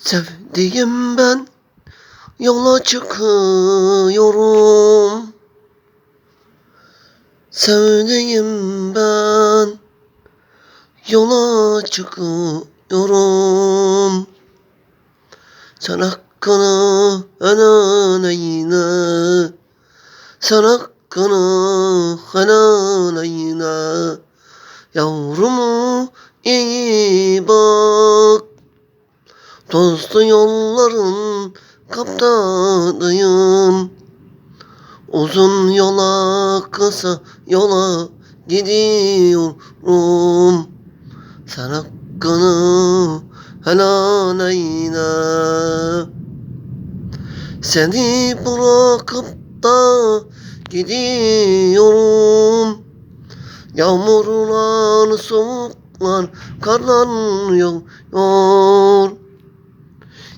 Sevdiğim ben yola çıkıyorum. Sevdiğim ben yola çıkıyorum. Sen hakkını helal eyle. Sen hakkını helal eyle. Yavrumu iyi bak. Tozlu yolların kaptanıyım. Uzun yola kısa yola gidiyorum. Sen hakkını helal eyle. Seni bırakıp da gidiyorum. Yağmurlar, soğuklar, karlar yağıyor.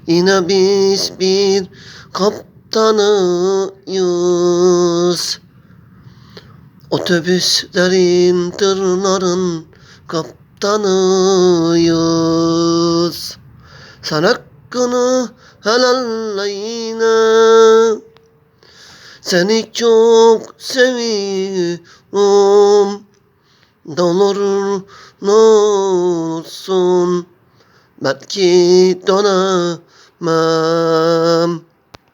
Yine biz bir kaptanıyız. Otobüslerin, tırların kaptanıyız. Sen hakkını helal eyle. Seni çok seviyorum. Ne olursun. Belki dönemem.